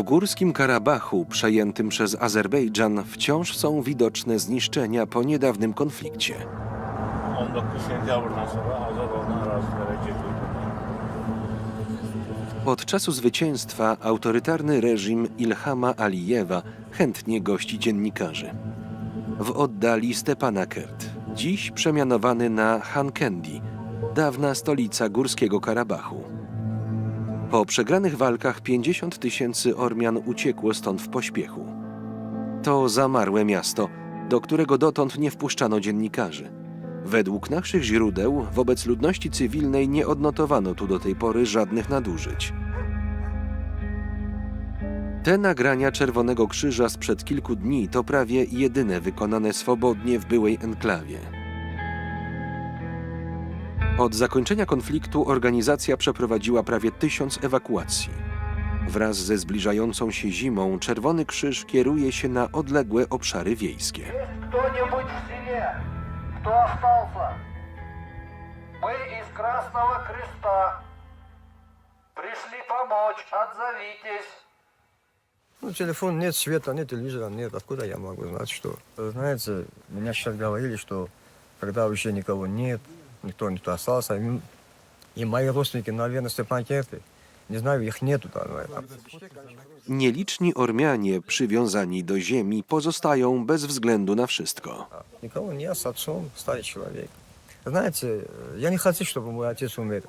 W górskim Karabachu, przejętym przez Azerbejdżan, wciąż są widoczne zniszczenia po niedawnym konflikcie. 19 sentyabrdan. Od czasu zwycięstwa autorytarny reżim Ilhama Alijewa chętnie gości dziennikarzy. W oddali Stepanakert, dziś przemianowany na Hankendi, dawna stolica górskiego Karabachu. Po przegranych walkach 50 tysięcy Ormian uciekło stąd w pośpiechu. To zamarłe miasto, do którego dotąd nie wpuszczano dziennikarzy. Według naszych źródeł wobec ludności cywilnej nie odnotowano tu do tej pory żadnych nadużyć. Te nagrania Czerwonego Krzyża sprzed kilku dni to prawie jedyne wykonane swobodnie w byłej enklawie. Od zakończenia konfliktu organizacja przeprowadziła prawie tysiąc ewakuacji. Wraz ze zbliżającą się zimą Czerwony Krzyż kieruje się na odległe obszary wiejskie. Кто-нибудь в селе? Кто остался? Мы из Красного Креста. Пришли помочь, отзовитесь. Ну, телефон нет, света нет, телевизора нет. Откуда я могу знать, что? Знаете, меня сейчас говорили, что когда уже никого нет, никто никто остался, и, и мои родственники, наверное, Степанкерты, не знаю, их нету там. Nieliczni Ormianie przywiązani do ziemi pozostają bez względu na wszystko. Никого нет, с отцом, старый человек. Знаете, я не хочу, чтобы мой отец умер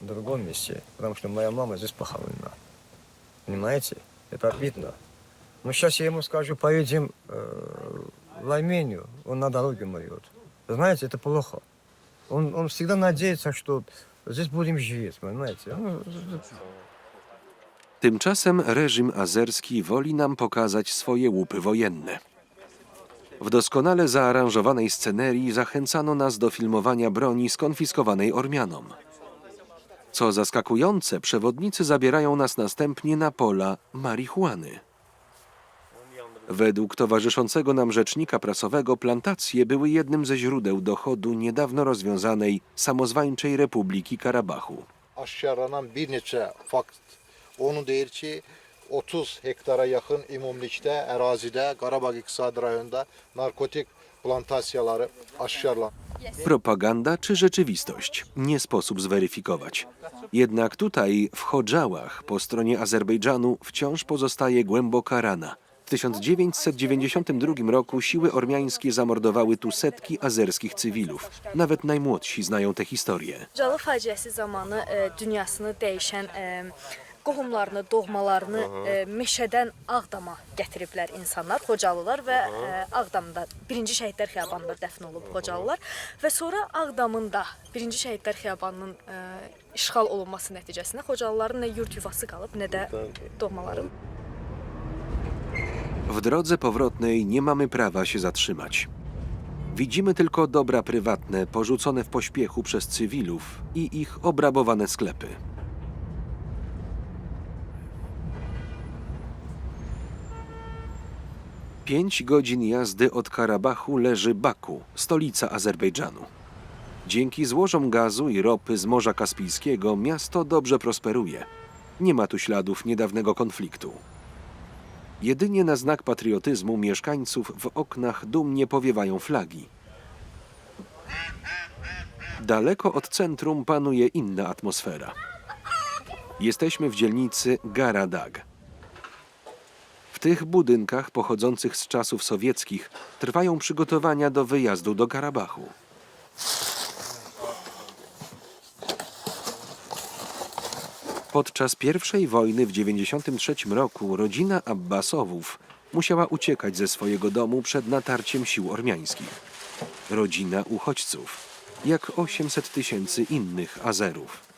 в другом месте, потому что моя мама здесь похоронена. Понимаете? Это обидно. Но сейчас я ему скажу, поедем э, в Армению, он на дороге умрет. Знаете, это плохо. Он, он всегда надеется, что здесь будем жить, понимаете? Ну, Tymczasem reżim azerski woli nam pokazać swoje łupy wojenne. W doskonale zaaranżowanej scenerii zachęcano nas do filmowania broni skonfiskowanej Ormianom. Co zaskakujące, przewodnicy zabierają nas następnie na pola marihuany. Według towarzyszącego nam rzecznika prasowego plantacje były jednym ze źródeł dochodu niedawno rozwiązanej samozwańczej Republiki Karabachu. aşkarlanan bir neçə fakt onu deyir ki 30 hektara yaxın ümumilikdə ərazidə Qarabağ iqtisadi rayonunda narkotik plantasiyaları. Propaganda czy rzeczywistość? Nie sposób zweryfikować. Jednak tutaj, w Chodżałach, po stronie Azerbejdżanu, wciąż pozostaje głęboka rana. W 1992 roku siły ormiańskie zamordowały tu setki azerskich cywilów. Nawet najmłodsi znają tę historię. Calı faciəsi zamanı e, dünyasını dəyişən e, qohumlarını, doğmalarını e, meşədən Ağdama gətiriblər insanlar, Xocalılar və e, Ağdamda 1-ci şəhidlər xiyabanında dəfn olub Xocalılar və sonra Ağdamın da 1-ci şəhidlər xiyabanının e, işğal olunması nəticəsində Xocalıların nə yurt yuvası qalıb, nə də doğmaları. W drodze powrotnej nie mamy prawa się zatrzymać. Widzimy tylko dobra prywatne porzucone w pośpiechu przez cywilów i ich obrabowane sklepy. Pięć godzin jazdy od Karabachu leży Baku, stolica Azerbejdżanu. Dzięki złożom gazu i ropy z Morza Kaspijskiego miasto dobrze prosperuje. Nie ma tu śladów niedawnego konfliktu. Jedynie na znak patriotyzmu mieszkańców w oknach dumnie powiewają flagi. Daleko od centrum panuje inna atmosfera. Jesteśmy w dzielnicy Garadag. W tych budynkach pochodzących z czasów sowieckich trwają przygotowania do wyjazdu do Karabachu. Podczas I wojny w 1993 roku rodzina Abbasowów musiała uciekać ze swojego domu przed natarciem sił ormiańskich. Rodzina uchodźców, jak 800 tysięcy innych Azerów.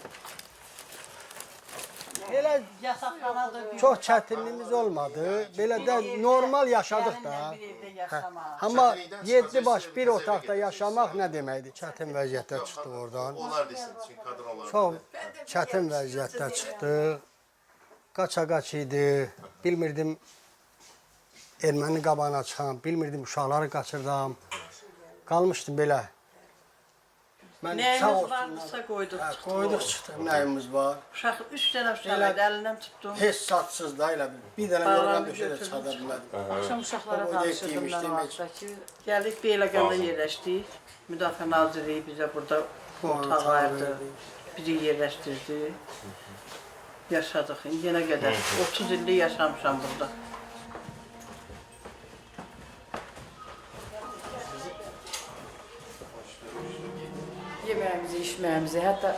Elə çox çətinliyimiz olmadı. Belə də normal yaşadıq da. Hə. Amma 7 baş bir otaqda yaşamaq nə deməkdir? Çətin vəziyyətdə çıxdıq oradan. Çox çətin vəziyyətdə çıxdıq. Qaça-qaç idi. Bilmirdim erməni qabağına çıxam, bilmirdim uşaqları qaçırdım. Qalmışdım belə. Ben sağ Neyimiz olsunlar. vardıysa koyduk Ha, koyduk çıktık neyimiz var. Uşak üç tane uşağıydı Neyle- elinden tuttum. Hiç satsız dayla bir, bir tane yorgan Bağlarını döşede götürdüm, çadırla. Akşam uşaqlara O da danışırdım yetimmiş, ben o demək. vaxtdakı. Geldik Beyləqanda yerleştik. Müdafiə Nazirliği bize burada otaq ayırdı. Bizi yerleştirdi. Yaşadık. Yenə qədər 30 illik yaşamışam burada. Yeməyimizi, içməyimizi, hətta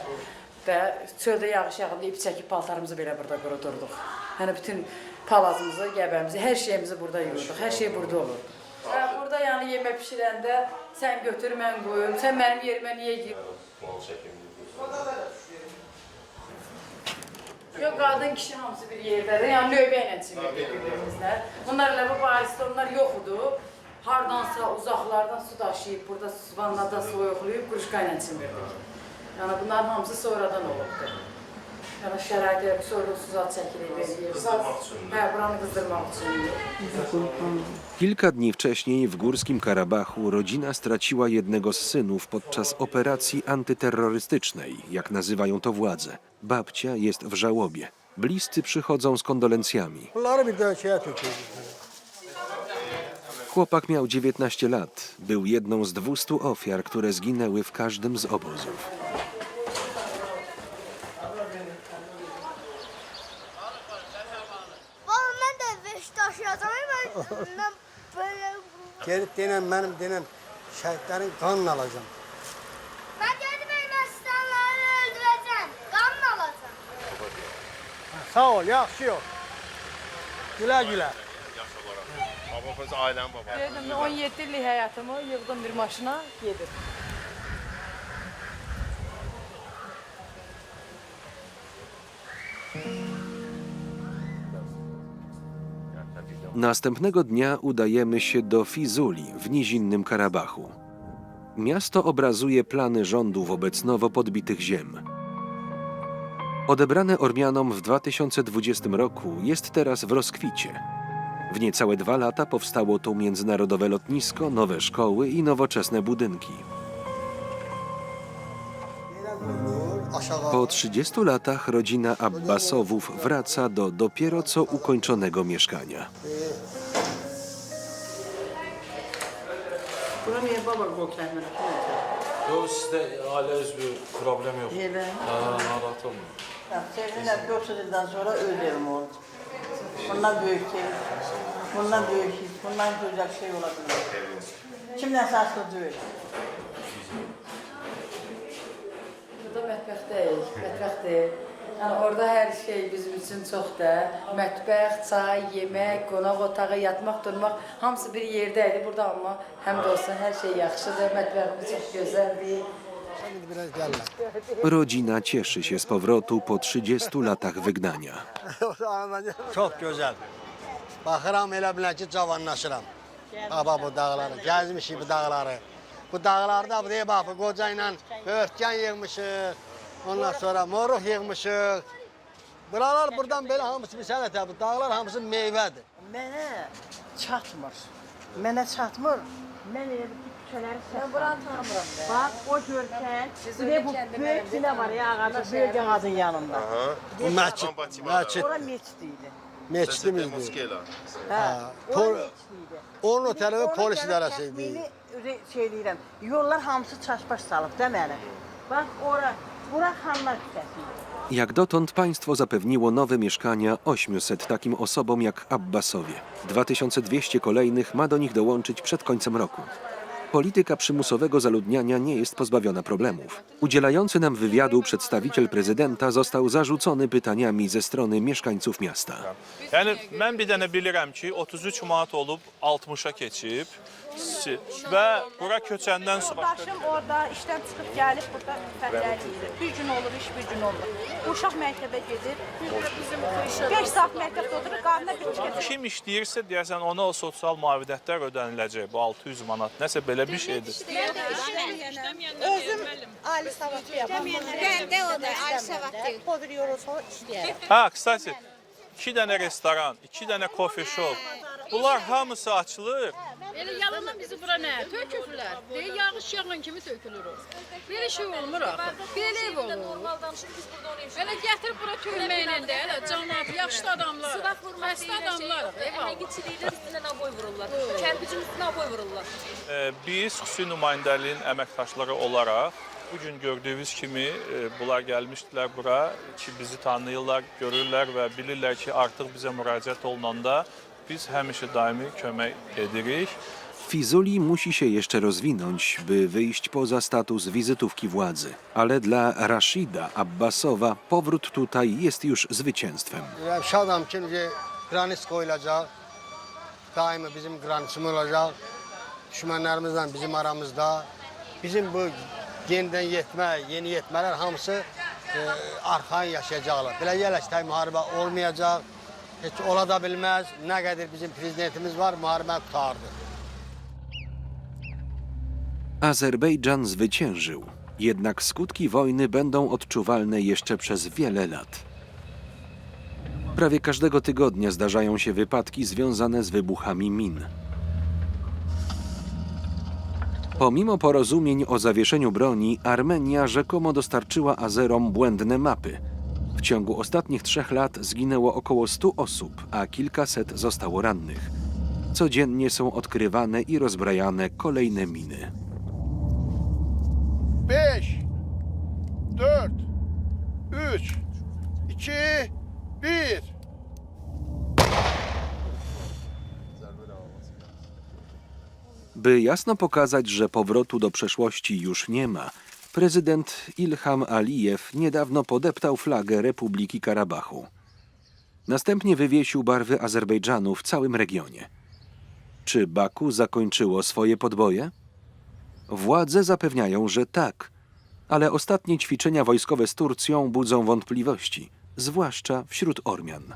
və çöldə yağış yağanda ip çəkib paltarımızı belə burada qurudurduq. Yəni bütün palazımızı, gəbəmizi, hər şeyimizi burada yuyurduq. Hər şey burada olur. Və burada yəni yemək bişirəndə sən götür, mən qoyum. Sən mənim yerimə niyə gir? Yox, qadın kişi hamısı bir yerdədir. Yəni növbə ilə çimirdik bir-birimizlə. Bunlar elə bu barisdə onlar yox idi. Hardansa uzaqlardan su daşıyıb, burada vannada soyuqlayıb, quruşka ilə çimirdik. Yəni bunların hamısı sonradan olubdur. Yəni şəraitə verilir. Hə, buranı qızdırmaq üçün. Kilka dni wcześniej w Górskim Karabachu rodzina straciła jednego z synów podczas operacji antyterrorystycznej, jak nazywają to władze. Babcia jest w żałobie. Bliscy przychodzą z kondolencjami. Chłopak miał 19 lat. Był jedną z 200 ofiar, które zginęły w każdym z obozów. Ondan Gelip denen benim denen şehitlerin kanını alacağım. ben kendi benim öldüreceğim. Kan mı alacağım? Sağ ol, yaxşı ol. Gülə gülə. Yaxşı olaraq. Babamız ailəm babam. Verdim 17 illik həyatımı yığdım bir maşına, gedim. Następnego dnia udajemy się do Fizuli w nizinnym Karabachu. Miasto obrazuje plany rządu wobec nowo podbitych ziem. Odebrane Ormianom w 2020 roku jest teraz w rozkwicie. W niecałe dwa lata powstało tu międzynarodowe lotnisko, nowe szkoły i nowoczesne budynki. Po 30 latach rodzina Abbasowów wraca do dopiero co ukończonego mieszkania. Bura niyə baba qol kəsmir? Yok sizde aile bir problem yok. Elə. Ha, narahat olmayın. Seninlə 400 ildən sonra öz evim oldu. Bundan böyük şey, bundan böyük şey, bundan gözəl şey ola bilmir. Kimdən əsaslı mətbəxdir. Yəni orada hər şey bizim üçün çoxdur. Mətbəx, çay, yemək, qonaq otağı, yatmaq, durmaq hamısı bir yerdə idi. Burada amma həmd olsun hər şey yaxşıdır. Mətbəximiz çox gözəldir. Rodzina cieszy się z powrotu po 30 latach wygnania. Çox gözəl. Baxıram elə bilən ki, cavanlaşıram. Baba bu dağları, gəzmişik bu dağları. Bu dağlarda buraya bax, bu qoca ilə börtkan yığmışıq. Ondan sonra moruq yığmışıq. Buralar buradan belə hamısı bir sənətə, bu dağlar hamısı meyvədir. Mənə çatmır. Mənə çatmır. Mən elə bir küçələri Mən buranı tanımıram da. Bax, o görkən, bir də bu böyük sinə var ya ağacı, böyük ağacın yanında. Bu məscid, məscid, Ora meçid idi. meçidimizdir. Hə, Pol- ora meçid idi. Onun o tərəfi polis idarəsi idi. şey deyirəm. Yollar hamısı çaşbaş salıb da mənə. Bax ora, Jak dotąd państwo zapewniło nowe mieszkania 800 takim osobom jak Abbasowie. 2200 kolejnych ma do nich dołączyć przed końcem roku. Polityka przymusowego zaludniania nie jest pozbawiona problemów. Udzielający nam wywiadu przedstawiciel prezydenta został zarzucony pytaniami ze strony mieszkańców miasta. Yəni mən bir dənə bilirəm ki, 33 manat olub 60-a keçib Si- və bura köçəndən sonra Daşım orada işdən çıxıb gəlib burada fəaliyyət Bir gün olur, iş bir gün olur. Uşaq məktəbə gedir. Bizim 5 saat məktəbdə oturur, qarnına bir tikə kim işləyirsə deyəsən ona o sosial müavinətlər ödəniləcək. Bu 600 manat nəsə belə bir şeydir. Özüm ali savatlıyam. Ben de o da Ali Savat değil. Podur yorulsa işləyərəm. Ha, kısacası iki dənə restoran, iki dənə coffee shop. Bunlar hamısı açılır. Elə yalandan bizi bura nə? Töküblər. Deyir, yağış yağan kimi tökülür o. Belə şey olmur axı. Belə ev olur. Normal danışıb biz burada onu Elə gətirib bura tökməklə də, elə cənab, yaşlı adamlar, xəstə adamlar. Əməkçiliklər üstünə naboy vururlar. Kərpicin üstünə naboy vururlar. E, Biz xüsusi nümayəndəliyin əməkdaşları olaraq bu gün gördüyünüz kimi e, bunlar gəlmişdilər bura ki bizi tanıyırlar, görürlər və bilirlər ki artıq bizə müraciət olunanda biz həmişə daimi kömək edirik. Fizuli musi się jeszcze rozwinąć, by wyjść poza status wizytówki władzy. Ale dla Rashida Abbasowa powrót tutaj jest już zwycięstwem. Daima bizim granitimiz olacak. Düşmanlarımızla bizim aramızda. Bizim bu yeniden yetme, yeni yetmeler hamısı e, arxayın yaşayacaklar. Belə yerləştək müharibə olmayacaq. Ola da bizim prezidentimiz var. Azerbejdżan zwyciężył, jednak skutki wojny będą odczuwalne jeszcze przez wiele lat. Prawie każdego tygodnia zdarzają się wypadki związane z wybuchami min. Pomimo porozumień o zawieszeniu broni, Armenia rzekomo dostarczyła Azerom błędne mapy. W ciągu ostatnich trzech lat zginęło około 100 osób, a kilkaset zostało rannych. Codziennie są odkrywane i rozbrajane kolejne miny. 5, 4, 3, 2, 1. By jasno pokazać, że powrotu do przeszłości już nie ma, prezydent Ilham Alijew niedawno podeptał flagę Republiki Karabachu. Następnie wywiesił barwy Azerbejdżanu w całym regionie. Czy Baku zakończyło swoje podboje? Władze zapewniają, że tak, ale ostatnie ćwiczenia wojskowe z Turcją budzą wątpliwości, zwłaszcza wśród Ormian.